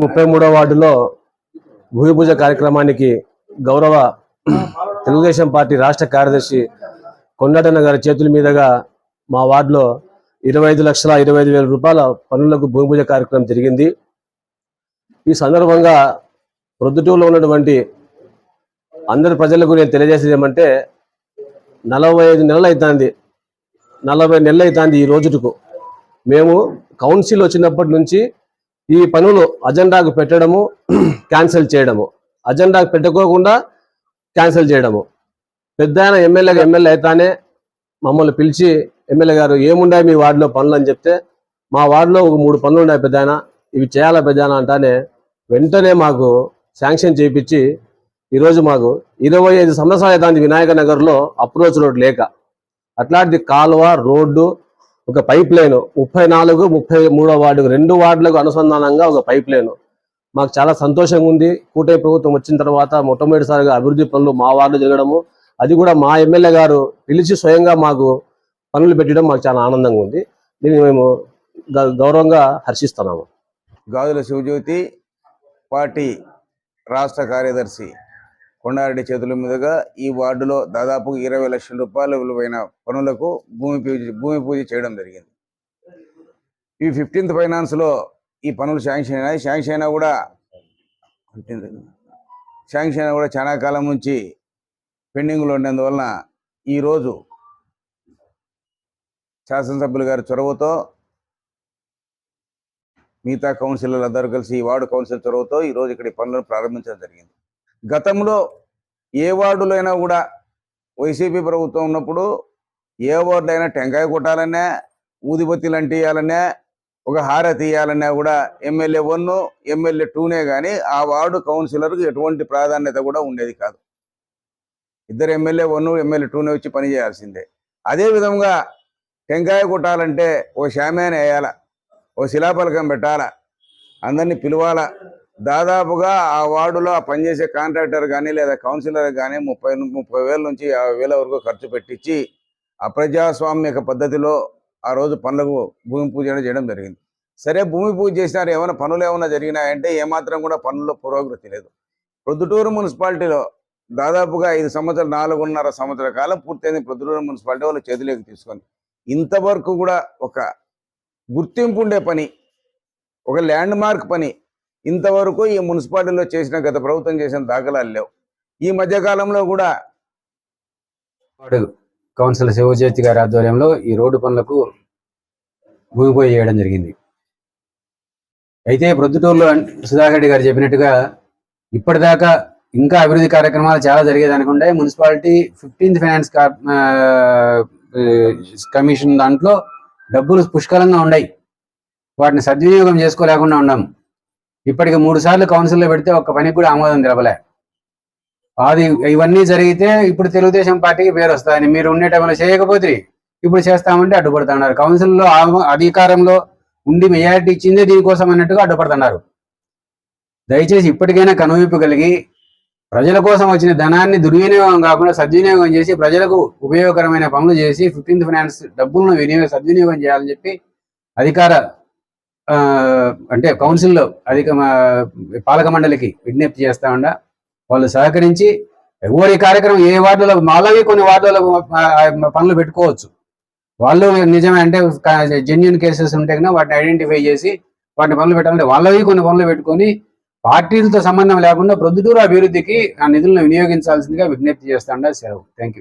ముప్పై మూడో వార్డులో భూమి పూజ కార్యక్రమానికి గౌరవ తెలుగుదేశం పార్టీ రాష్ట్ర కార్యదర్శి కొండటన్న గారి చేతుల మీదుగా మా వార్డులో ఇరవై ఐదు లక్షల ఇరవై ఐదు వేల రూపాయల పనులకు భూమి పూజ కార్యక్రమం జరిగింది. ఈ సందర్భంగా ప్రొద్దుటూరులో ఉన్నటువంటి అందరి ప్రజలకు నేను తెలియజేసేది ఏమంటే నలభై ఐదు నెలలు అవుతుంది నలభై నెలలు అవుతుంది ఈ రోజుకు మేము కౌన్సిల్ వచ్చినప్పటి నుంచి ఈ పనులు అజెండాకు పెట్టడము క్యాన్సిల్ చేయడము. అజెండాకు పెట్టుకోకుండా క్యాన్సిల్ చేయడము. పెద్ద ఆయన ఎమ్మెల్యేగా ఎమ్మెల్యే అయితేనే మమ్మల్ని పిలిచి ఎమ్మెల్యే గారు ఏముండాయి మీ వార్డులో పనులు? అని చెప్తే మా వార్డులో ఒక మూడు పనులు ఉన్నాయి పెద్ద ఇవి చేయాలా పెద్ద అంటానే వెంటనే మాకు శాంక్షన్ చేయించి ఈరోజు మాకు ఇరవై ఐదు సంవత్సరాలు అవుతుంది వినాయక నగర్లో అప్రోచ్ రోడ్ లేక. అట్లాంటి కాలువ రోడ్డు ఒక పైప్ లైన్ ముప్పై నాలుగు ముప్పై మూడో వార్డు రెండు వార్డులకు అనుసంధానంగా ఒక పైప్ లైన్. మాకు చాలా సంతోషంగా ఉంది. కూటమి ప్రభుత్వం వచ్చిన తర్వాత మొట్టమొదటిసారిగా అభివృద్ధి పనులు మా వార్డు జరగడము అది కూడా మా ఎమ్మెల్యే గారు పిలిచి స్వయంగా మాకు పనులు పెట్టడం మాకు చాలా ఆనందంగా ఉంది. దీన్ని మేము గ- గౌరవంగా హర్షిస్తున్నాము. గాజుల శివజ్యోతి పార్టీ రాష్ట్ర కార్యదర్శి కొండారెడ్డి చేతుల మీదుగా ఈ వార్డులో దాదాపు ఇరవై లక్షల రూపాయల విలువైన పనులకు భూమి పూజ భూమి పూజ చేయడం జరిగింది. ఈ ఫిఫ్టీన్త్ ఫైనాన్స్లో ఈ పనులు శాంక్షన్ అయినాయి. శాంక్షన్ అయినా కూడా శాంక్షన్ అయినా కూడా చాలా కాలం నుంచి పెండింగ్లో ఉండేందువలన ఈరోజు శాసనసభ్యులు గారి చొరవతో మిగతా కౌన్సిలర్లు అందరూ కలిసి ఈ వార్డు కౌన్సిల్ చొరవతో ఈరోజు ఇక్కడ ఈ పనులను ప్రారంభించడం జరిగింది. గతంలో ఏ వార్డులో అయినా కూడా వైసీపీ ప్రభుత్వం ఉన్నప్పుడు ఏ వార్డు అయినా టెంకాయ కొట్టాలన్నా ఊదిబత్తి అంటియాలన్నా ఒక హారతి తీయాలన్నా కూడా ఎమ్మెల్యే వన్ ఎమ్మెల్యే టూనే కానీ ఆ వార్డు కౌన్సిలర్కి ఎటువంటి ప్రాధాన్యత కూడా ఉండేది కాదు. ఇద్దరు ఎమ్మెల్యే వన్ ఎమ్మెల్యే టూనే వచ్చి పని చేయాల్సిందే. అదే టెంకాయ కొట్టాలంటే ఓ శామ్యాన్ని వేయాల? ఓ శిలాఫలకం పెట్టాలా? అందరినీ పిలవాలా? దాదాపుగా ఆ వార్డులో ఆ పనిచేసే కాంట్రాక్టర్ కానీ లేదా కౌన్సిలర్ కానీ ముప్పై ముప్పై వేల నుంచి యాభై వేల వరకు ఖర్చు పెట్టించి అప్రజాస్వామ్యక పద్ధతిలో ఆ రోజు పనులకు భూమి పూజ చేయడం జరిగింది. సరే భూమి పూజ చేసినారు. ఏమైనా పనులు ఏమైనా జరిగినాయంటే ఏమాత్రం కూడా పనుల్లో పురోగతి లేదు. ప్రొద్దుటూరు మున్సిపాలిటీలో దాదాపుగా ఐదు సంవత్సరాలు నాలుగున్నర సంవత్సరాల కాలం పూర్తయింది ప్రొద్దుటూరు మున్సిపాలిటీ వాళ్ళు చేతిలోకి తీసుకొని. ఇంతవరకు కూడా ఒక గుర్తింపు ఉండే పని ఒక ల్యాండ్ మార్క్ పని ఇంతవరకు ఈ మున్సిపాలిటీలో చేసిన గత ప్రభుత్వం చేసిన దాఖలాలు లేవు. ఈ మధ్యకాలంలో కూడా కౌన్సిలర్ శివజ్యోతి గారి ఆధ్వర్యంలో ఈ రోడ్డు పనులకు భూమి పూజ చేయడం జరిగింది. అయితే ప్రొద్దుటూరులో సుధాకర్ రెడ్డి గారు చెప్పినట్టుగా ఇప్పటిదాకా ఇంకా అభివృద్ధి కార్యక్రమాలు చాలా జరిగేదానికి ఉండే మున్సిపాలిటీ ఫిఫ్టీన్త్ ఫైనాన్స్ కమిషన్ దాంట్లో డబ్బులు పుష్కలంగా ఉన్నాయి వాటిని సద్వినియోగం చేసుకోలేకుండా ఉన్నాము ఇప్పటికి మూడు సార్లు కౌన్సిల్లో పెడితే ఒక్క పనికి కూడా ఆమోదం తెలపలే. అది ఇవన్నీ జరిగితే ఇప్పుడు తెలుగుదేశం పార్టీకి పేరు వస్తుందని మీరు ఉండే టైంలో చేయకపోతే ఇప్పుడు చేస్తామంటే అడ్డుపడుతున్నారు. కౌన్సిల్లో అధికారంలో ఉండి మెజారిటీ ఇచ్చిందే దీనికోసం అన్నట్టుగా అడ్డుపడుతున్నారు. దయచేసి ఇప్పటికైనా కనువిప్పు కలిగి ప్రజల కోసం వచ్చిన ధనాన్ని దుర్వినియోగం కాకుండా సద్వినియోగం చేసి ప్రజలకు ఉపయోగకరమైన పనులు చేసి ఫిఫ్టీన్త్ ఫైనాన్స్ డబ్బులను వినియోగ సద్వినియోగం చేయాలని చెప్పి అధికార అంటే కౌన్సిల్లో అధిక పాలక మండలికి విజ్ఞప్తి చేస్తా ఉండ. వాళ్ళు సహకరించి ఎవరి కార్యక్రమం ఏ వార్డులో మాలవి కొన్ని వార్డులలో పనులు పెట్టుకోవచ్చు. వాళ్ళు నిజమే అంటే జెన్యున్ కేసెస్ ఉంటే కనుక వాటిని ఐడెంటిఫై చేసి వాటిని పనులు పెట్టాలంటే వాళ్ళవి కొన్ని పనులు పెట్టుకొని పార్టీలతో సంబంధం లేకుండా ప్రొద్దుటూరు అభివృద్ధికి ఆ నిధులను వినియోగించాల్సిందిగా విజ్ఞప్తి చేస్తా సెలవు. Thank you